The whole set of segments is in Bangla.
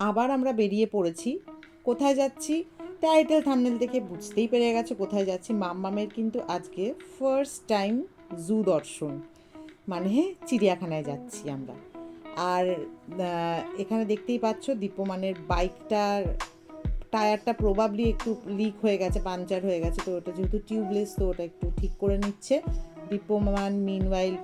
আবার আমরা বেরিয়ে পড়েছি। কোথায় যাচ্ছি? টাইটেল থামনেল দেখে বুঝতেই পেরে গেছে কোথায় যাচ্ছি। মাম্মামের কিন্তু আজকে ফার্স্ট টাইম জু দর্শন। মানে চিড়িয়াখানায় যাচ্ছি আমরা। আর এখানে দেখতেই পাচ্ছ দীপমানের বাইকটার টায়ারটা প্রবাবলি একটু লিক হয়ে গেছে পাঞ্চার হয়ে গেছে। তো ওটা যেহেতু টিউবলেস তো ওটা একটু ঠিক করে নিচ্ছে। দীপমান মিনওয়াইল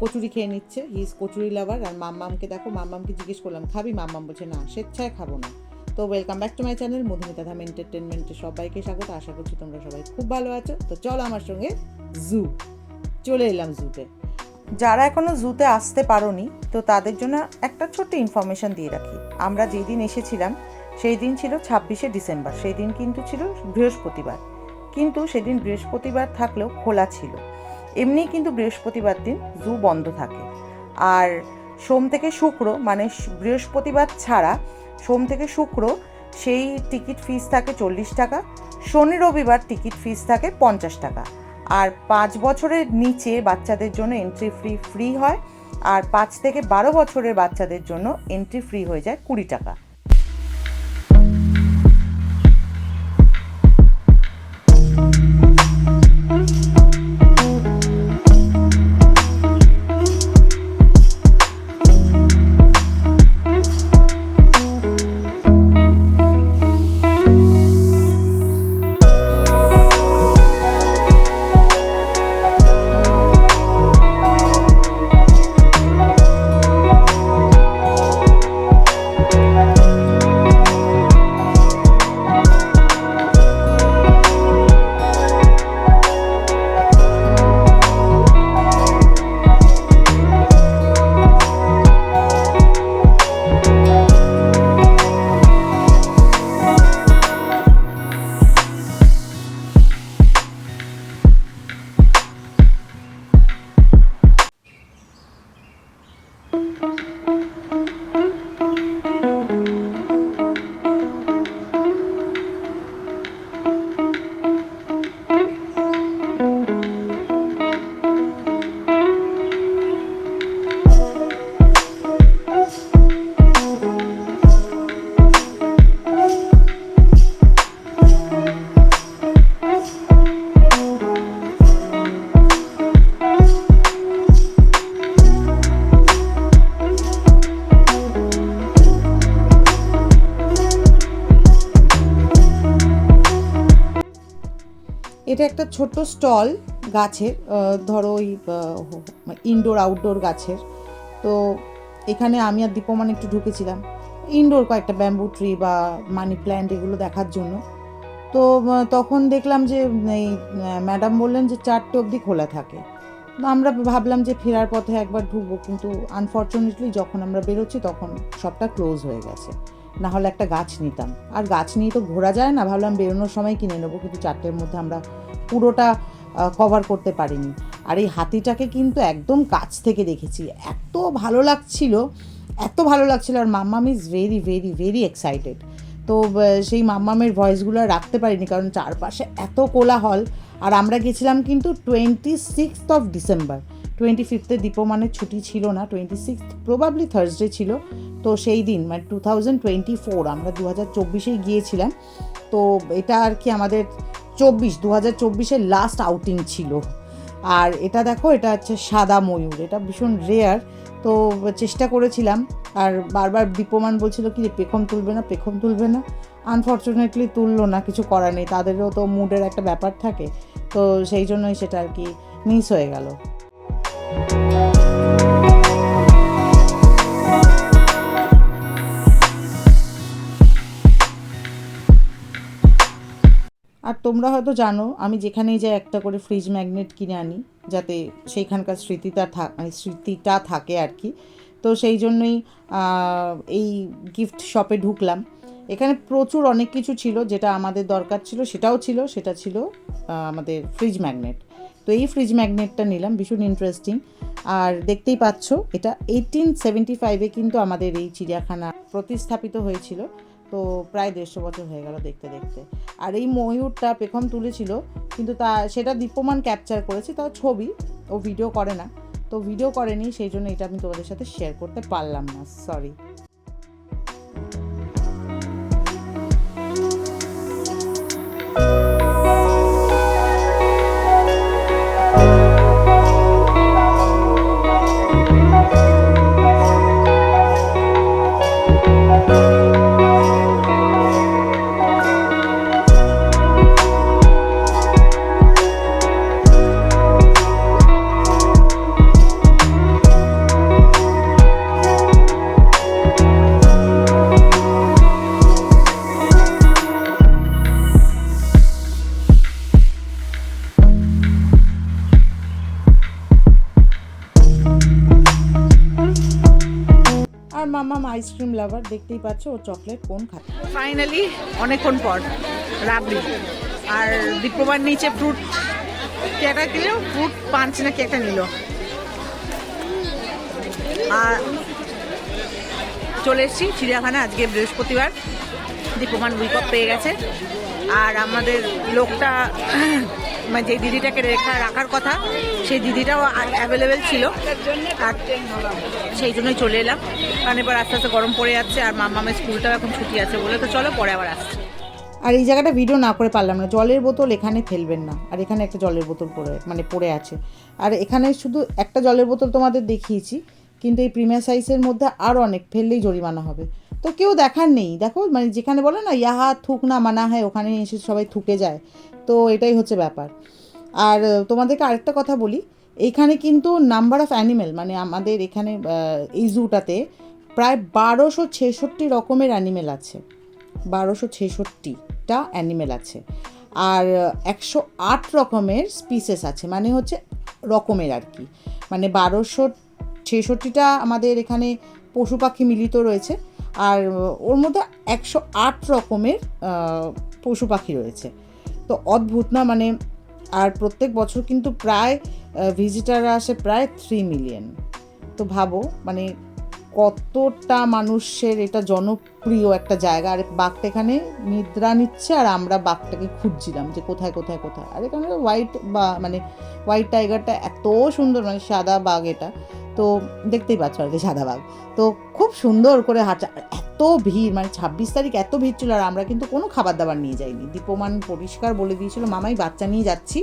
কচুরি খেয়ে নিচ্ছে। হিজ কচুরি লাভার আর মাম্মামকে দেখো, মাম্মামকে জিজ্ঞেস করলাম, খাবি? মাম্মাম বলছে, না, স্বেচ্ছায় খাব না। তো welcome back to my channel Madhumita Dham এন্টারটেনমেন্টে সবাইকে স্বাগত। আশা করছি তোমরা সবাই খুব ভালো আছো। তো চলো আমার সঙ্গে জু চলে এলাম জুতে যারা এখনও জুতে আসতে পারোনি, তো তাদের জন্য একটা ছোট্ট ইনফরমেশন দিয়ে রাখি। আমরা যেই দিন এসেছিলাম সেই দিন ছিল ছাব্বিশে ডিসেম্বর। সেই দিন কিন্তু ছিল বৃহস্পতিবার। কিন্তু সেদিন বৃহস্পতিবার থাকলেও খোলা ছিল। এমনি কিন্তু বৃহস্পতিবার দিন জু বন্ধ থাকে। আর সোম থেকে শুক্র মানে বৃহস্পতিবার ছাড়া সোম থেকে শুক্র সেই টিকিট ফিস থাকে চল্লিশ টাকা, শনি রবিবার টিকিট ফিস থাকে পঞ্চাশ টাকা। আর পাঁচ বছরের নিচে বাচ্চাদের জন্য এন্ট্রি ফ্রি ফ্রি হয়, আর পাঁচ থেকে বারো বছরের বাচ্চাদের জন্য এন্ট্রি ফ্রি হয়ে যায় কুড়ি টাকা। এটা একটা ছোট স্টল গাছের ধরো ওই ইনডোর আউটডোর গাছের। তো এখানে আমি আর দীপমান একটু ঢুকেছিলাম। ইনডোর কয়েকটা ব্যাম্বু ট্রি বা মানি প্ল্যান্ট এগুলো দেখার জন্য। তো তখন দেখলাম যে, এই ম্যাডাম বললেন যে চারটে অবধি খোলা থাকে। তো আমরা ভাবলাম যে ফেরার পথে একবার ঢুকবো, কিন্তু আনফর্চুনেটলি যখন আমরা বেরোচ্ছি তখন সবটা ক্লোজ হয়ে গেছে। না হলে একটা গাছ নিতাম। আর গাছ নিয়ে তো ঘোরা যায় না, ভাবলাম বেরোনোর সময় কিনে নেব, কিন্তু চারটের মধ্যে আমরা পুরোটা কভার করতে পারিনি। আর এই হাতিটাকে কিন্তু একদম কাছ থেকে দেখেছি। এত ভালো লাগছিল, এত ভালো লাগছিল আর Mammam is very very very excited তো সেই মাম্মামের ভয়েসগুলো রাখতে পারিনি কারণ চারপাশে এত কোলাহল। আর আমরা গেছিলাম কিন্তু twenty sixth of December twenty ফিফথে দীপমানের ছুটি ছিল না টোয়েন্টি সিক্সথ প্রবাবলি থার্সডে ছিল। তো সেই দিন মানে টু থাউজেন্ড টোয়েন্টি ফোর আমরা দু হাজার চব্বিশেই গিয়েছিলাম। তো এটা আর কি আমাদের চব্বিশ দু হাজার চব্বিশের লাস্ট আউটিং ছিল। আর এটা দেখো, এটা হচ্ছে সাদা ময়ূর, এটা ভীষণ রেয়ার তো চেষ্টা করেছিলাম, আর বারবার দীপমান বলছিল কি পেখম তুলবে না, পেখম তুলবে না। আনফর্চুনেটলি তুললো না, কিছু করার নেই, তাদেরও তো মুডের একটা ব্যাপার থাকে। তো সেই জন্যই সেটা আর কি মিস হয়ে গেল। তোমরা হয়তো জানো, আমি যেখানেই যাই একটা করে ফ্রিজ ম্যাগনেট কিনে আনি, যাতে সেইখানকার স্মৃতিটা থাক মানে স্মৃতিটা থাকে আর কি। তো সেই জন্যই এই গিফট শপে ঢুকলাম। এখানে প্রচুর অনেক কিছু ছিল, যেটা আমাদের দরকার ছিল, সেটাও ছিল, সেটা ছিল আমাদের ফ্রিজ ম্যাগনেট তো এই ফ্রিজ ম্যাগনেটটা নিলাম, ভীষণ ইন্টারেস্টিং আর দেখতেই পাচ্ছ, এটা এইটিন সেভেন্টি ফাইভে কিন্তু আমাদের এই চিড়িয়াখানা প্রতিস্থাপিত হয়েছিল। তো প্রায় দেড়শো বছর হয়ে গেল দেখতে দেখতে। আর এই ময়ূরটা পেখম তুলেছিল, কিন্তু তা, সেটা দীপ্যমান ক্যাপচার করেছে তাও ছবি, ও ভিডিও করে না। তো ভিডিও করেনি, সেই জন্য এটা আমি তোমাদের সাথে শেয়ার করতে পারলাম না সরি আইসক্রিম লাভার দেখতেই পাচ্ছ ও চকলেট কোন খাচ্ছে। ফাইনালি অনেকক্ষণ পর, রাবড়ি। আর দীপ্রবার নিচে ফ্রুট কি একটা দিল? ফ্রুট পাঞ্চ না একটা নিল। আর চলে এসেছি চিড়িয়াখানা আজকে বৃহস্পতিবার। দীপমান উইক পেয়ে গেছে। আর আমাদের লোকটা মানে যে দিদিটাকে রেখা রাখার কথা, সেই দিদিটাও অ্যাভেলেবেল ছিল। আর সেই জন্যই চলে এলাম। কারণ এবার আস্তে আস্তে গরম পড়ে যাচ্ছে আর মামামের স্কুলটাও এখন ছুটি আছে বলে তো চলো পরে আবার আসছে। আর এই জায়গাটা ভিডিও না করে পারলাম না। জলের বোতল এখানে ফেলবেন না। আর এখানে একটা জলের বোতল পড়ে মানে পড়ে আছে। আর এখানে শুধু একটা জলের বোতল তোমাদের দেখিয়েছি, কিন্তু এই প্রিমিয়ার সাইজের মধ্যে আরও অনেক ফেললেই জরিমানা হবে। তো কেউ দেখার নেই। দেখো মানে যেখানে বলে না, ইয়াহা থুক না মানা হয় ওখানে এসে সবাই থুকে যায়। তো এটাই হচ্ছে ব্যাপার। আর তোমাদেরকে আরেকটা কথা বলি এইখানে কিন্তু নাম্বার অফ অ্যানিমেল মানে আমাদের এখানে এই জুটাতে প্রায় বারোশো ছেষট্টি রকমের অ্যানিমেল আছে। বারোশো ছেষট্টিটা অ্যানিমেল আছে। আর একশো আট রকমের স্পিসেস আছে মানে হচ্ছে রকমের আর কি। মানে বারোশো ছেষট্টিটা আমাদের এখানে পশু পাখি মিলিত রয়েছে, আর ওর মধ্যে একশো আট রকমের পশু পাখি রয়েছে। তো অদ্ভুত না? মানে আর প্রত্যেক বছর কিন্তু প্রায় ভিজিটাররা আসে প্রায় থ্রি মিলিয়ন তো ভাবো মানে কতটা মানুষের এটা জনপ্রিয় একটা জায়গা। আর বাঘটা এখানে নিদ্রা নিচ্ছে আর আমরা বাঘটাকে খুঁজছিলাম যে কোথায় কোথায় কোথায়। আর এখানে হোয়াইট বা মানে হোয়াইট টাইগারটা এত সুন্দর মানে সাদা বাঘ এটা। তো দেখতেই পাচ্ছ আর কি সাদা বাঘ। তো খুব সুন্দর করে হাঁটা এত ভিড় মানে ছাব্বিশ তারিখ এত ভিড় ছিল আর আমরা কিন্তু কোনো খাবার দাবার নিয়ে যাইনি। দীপমান পরিষ্কার বলে দিয়েছিল, মামাই, বাচ্চা নিয়ে যাচ্ছি।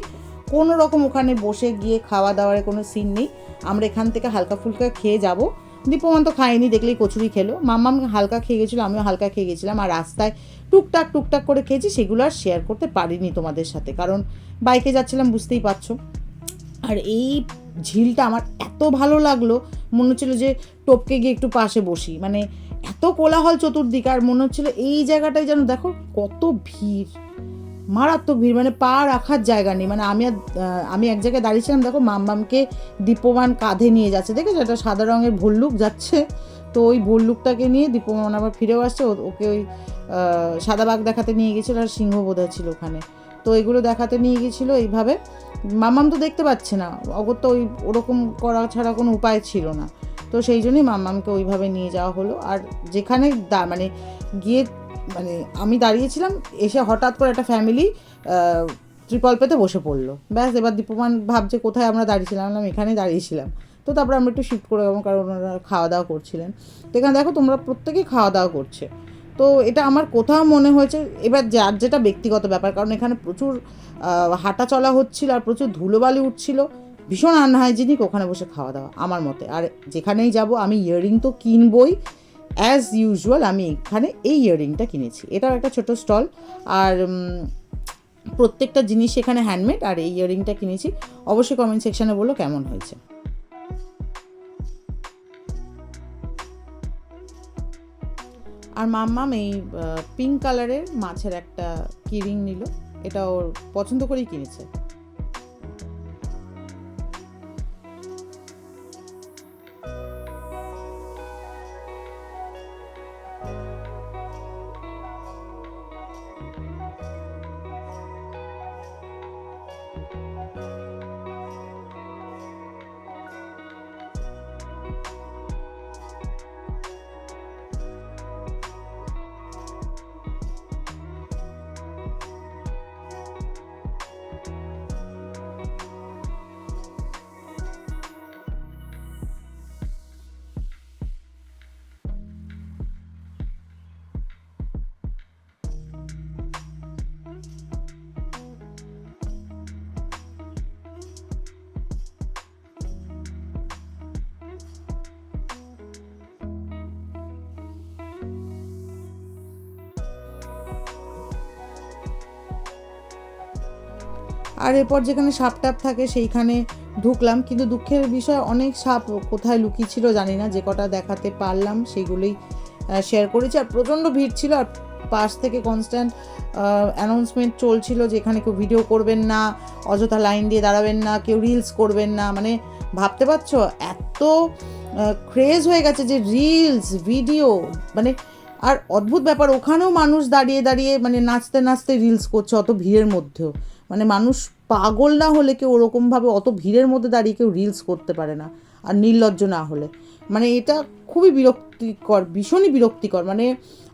কোনো রকম ওখানে বসে গিয়ে খাওয়া দাওয়ার কোনো সিন নেই। আমরা এখান থেকে হালকা ফুলকা খেয়ে যাব। দীপমান তো খায়নি দেখলেই কচুরি খেলো। মাম্মাম হালকা খেয়ে গেছিল, আমিও হালকা খেয়ে গেছিলাম। আর রাস্তায় টুকটাক টুকটাক করে খেয়েছি, সেগুলো আর শেয়ার করতে পারিনি তোমাদের সাথে। কারণ বাইকে যাচ্ছিলাম, বুঝতেই পারছ। আর এই ঝিলটা আমার এত ভালো লাগল, মনে হচ্ছিল যে টপকে গিয়ে একটু পাশে বসি। মানে এত কোলাহল চতুর্দিকে, আর মনে হচ্ছিল এই জায়গাটায় যেন দেখো কত ভিড়। মারাত্মক ভিড় মানে পা রাখার জায়গা নেই। মানে আমি আর আমি এক জায়গায় দাঁড়িয়েছিলাম, দেখো মামবামকে দীপমান কাঁধে নিয়ে যাচ্ছে, দেখেছ? একটা সাদা রঙের ভল্লুক যাচ্ছে। তো ওই ভল্লুকটাকে নিয়ে দীপমান আবার ফিরেও আসছে ওকে ওই সাদা বাঘ দেখাতে নিয়ে গেছিল আর সিংহ বোধহয় ছিল ওখানে। তো এগুলো দেখাতে নিয়ে গেছিল এইভাবে। মামাম তো দেখতে পাচ্ছে না, অগত্য ওই ওরকম করা ছাড়া কোনো উপায় ছিল না। তো সেই জন্যই মামামকে ওইভাবে নিয়ে যাওয়া হলো। আর যেখানে দা মানে গিয়ে মানে আমি দাঁড়িয়েছিলাম, এসে হঠাৎ করে একটা ফ্যামিলি ত্রিপল পেতে বসে পড়ল। ব্যাস, এবার দীপমান ভাবছে কোথায় আমরা দাঁড়িয়েছিলাম, আমি এখানেই দাঁড়িয়েছিলাম। তো তারপরে আমরা একটু শিফট করে গেলাম কারণ ওনারা খাওয়া দাওয়া করছিলেন। তো এখানে দেখো, তোমরা প্রত্যেকেই খাওয়া দাওয়া করছে। তো এটা আমার কোথাও মনে হয়েছে, এবার যার যেটা ব্যক্তিগত ব্যাপার, কারণ এখানে প্রচুর হাঁটা চলা হচ্ছিল আর প্রচুর ধুলোবালি উঠছিল। ভীষণ আনহাইজিনিক ওখানে বসে খাওয়া দাওয়া আমার মতে। আর যেখানেই যাব, আমি ইয়াররিং তো কিনবই অ্যাজ ইউজুয়াল আমি এখানে এই ইয়াররিংটা কিনেছি। এটাও একটা ছোট স্টল আর প্রত্যেকটা জিনিস এখানে হ্যান্ডমেড আর এই ইয়াররিংটা কিনেছি। অবশ্যই কমেন্ট সেকশনে বলো কেমন হয়েছে। আর মাম্মাম এই পিঙ্ক কালারের মাছের একটা কিরিং নিল। এটা ওর পছন্দ করেই কিনেছে। আর এরপর যেখানে সাপ টাপ থাকে সেইখানে ঢুকলাম। কিন্তু দুঃখের বিষয়, অনেক সাপ কোথায় লুকিয়ে ছিল জানি না। যে কটা দেখাতে পারলাম সেগুলোই শেয়ার করেছি। আর প্রচণ্ড ভিড় ছিল। আর পাশ থেকে কনস্ট্যান্ট অ্যানাউন্সমেন্ট চলছিল যে এখানে কেউ ভিডিও করবেন না, অযথা লাইন দিয়ে দাঁড়াবেন না, কেউ রিলস করবেন না। মানে ভাবতে পারছ? এত ক্রেজ হয়ে গেছে যে রিলস ভিডিও মানে আর অদ্ভুত ব্যাপার। ওখানেও মানুষ দাঁড়িয়ে দাঁড়িয়ে মানে নাচতে নাচতে রিলস করছে অত ভিড়ের মধ্যেও। মানে মানুষ পাগল না হলে কেউ ওরকমভাবে অত ভিড়ের মধ্যে দাঁড়িয়ে কেউ রিলস করতে পারে না, আর নির্লজ্জ না হলে। মানে এটা খুবই বিরক্তিকর, ভীষণই বিরক্তিকর। মানে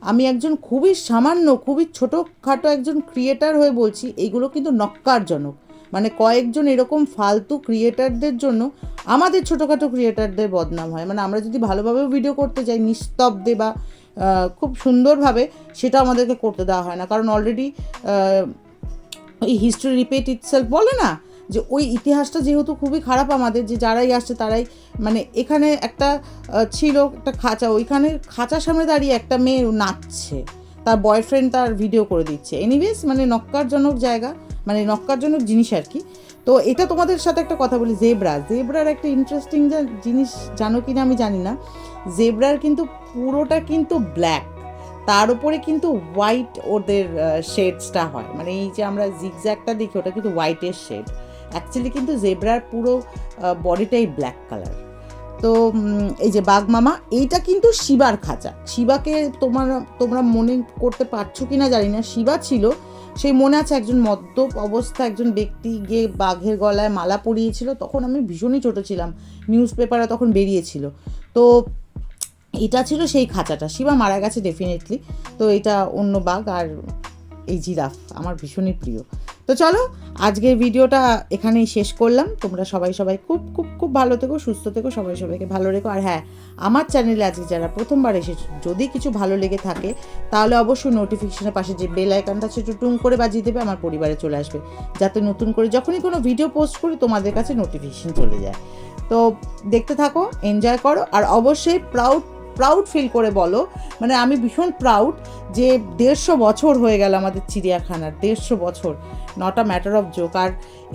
আমি একজন খুবই সামান্য, খুবই ছোটোখাটো একজন ক্রিয়েটার হয়ে বলছি এইগুলো কিন্তু নক্কারজনক। মানে কয়েকজন এরকম ফালতু ক্রিয়েটারদের জন্য আমাদের ছোটোখাটো ক্রিয়েটারদের বদনাম হয়। মানে আমরা যদি ভালোভাবেও ভিডিও করতে যাই নিস্তব্ধে বা খুব সুন্দরভাবে, সেটা আমাদেরকে করতে দেওয়া হয় না। কারণ অলরেডি এই হিস্ট্রি রিপিট ইটসেলফ বলে না যে ওই ইতিহাসটা যেহেতু খুবই খারাপ আমাদের, যে যারাই আসছে তারাই মানে এখানে একটা ছিল একটা খাঁচা, ওইখানে খাঁচার সামনে দাঁড়িয়ে একটা মেয়ে নাচছে, তার বয়ফ্রেন্ড তার ভিডিও করে দিচ্ছে। এনিওয়েজ মানে নক্কারজনক জায়গা মানে নক্কারজনক জিনিস আর কি। তো এটা তোমাদের সাথে একটা কথা বলি জেব্রা জেব্রার একটা ইন্টারেস্টিং জিনিস, জানো কি না আমি জানি না। জেব্রার কিন্তু পুরোটা কিন্তু ব্ল্যাক তার উপরে কিন্তু হোয়াইট ওদের শেডসটা হয়। মানে এই যে আমরা জিগজ্যাগটা দেখি, ওটা কিন্তু হোয়াইটের শেড অ্যাকচুয়ালি কিন্তু জেব্রার পুরো বডিটাই ব্ল্যাক কালার তো এই যে বাঘ মামা, এইটা কিন্তু শিবার খাঁচা। শিবাকে তোমার, তোমরা মনে করতে পারছ কি না জানি না। শিবা ছিল, সেই মনে আছে একজন মদ্যপ অবস্থা, একজন ব্যক্তি গিয়ে বাঘের গলায় মালা পরিয়েছিল। তখন আমি ভীষণই ছোট ছিলাম। নিউজ পেপারে তখন বেরিয়েছিল। তো এটা ছিল সেই খাঁচাটা। শিবা মারা গেছে ডেফিনেটলি তো এটা অন্য বাঘ আর এই জিরাফ আমার ভীষণই প্রিয়। তো চলো, আজকের ভিডিওটা এখানেই শেষ করলাম। তোমরা সবাই সবাই খুব খুব খুব ভালো থেকো, সুস্থ থেকো, সবাই সবাইকে ভালো রেখো। আর হ্যাঁ আমার চ্যানেলে আজকে যারা প্রথমবার এসেছ, যদি কিছু ভালো লেগে থাকে, তাহলে অবশ্যই নোটিফিকেশনের পাশে যে বেল আইকনটা একটু টুং করে বাজিয়ে দেবে, আমার পরিবারে চলে আসবে। যাতে নতুন করে যখনই কোনো ভিডিও পোস্ট করি, তোমাদের কাছে নোটিফিকেশন চলে যায়। তো দেখতে থাকো এনজয় করো, আর অবশ্যই প্রাউড প্রাউড ফিল করে বলো। মানে আমি ভীষণ প্রাউড যে দেড়শো বছর হয়ে গেল আমাদের চিড়িয়াখানার, দেড়শো বছর not a matter of joke আর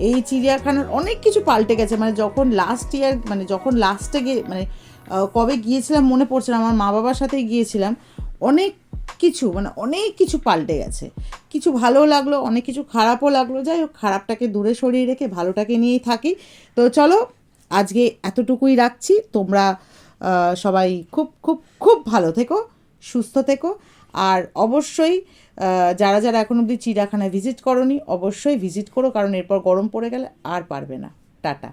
এই চিড়িয়াখানার অনেক কিছু পাল্টে গেছে। মানে যখন লাস্ট ইয়ার মানে যখন লাস্টে গিয়ে মানে কবে গিয়েছিলাম মনে পড়ছে না, আমার মা বাবার সাথে গিয়েছিলাম। অনেক কিছু মানে অনেক কিছু পাল্টে গেছে। কিছু ভালো লাগল, অনেক কিছু খারাপও লাগল। যাই হোক, খারাপটাকে দূরে সরিয়ে রেখে ভালোটাকে নিয়েই থাকি। তো চলো, আজকে এতটুকুই রাখছি। তোমরা সবাই খুব খুব খুব ভালো থেকো, সুস্থ থেকো। আর অবশ্যই যারা যারা এখন অবধি চিড়িয়াখানায় ভিজিট করনি, অবশ্যই ভিজিট করো, কারণ এরপর গরম পড়ে গেলে আর পারবে না। টাটা।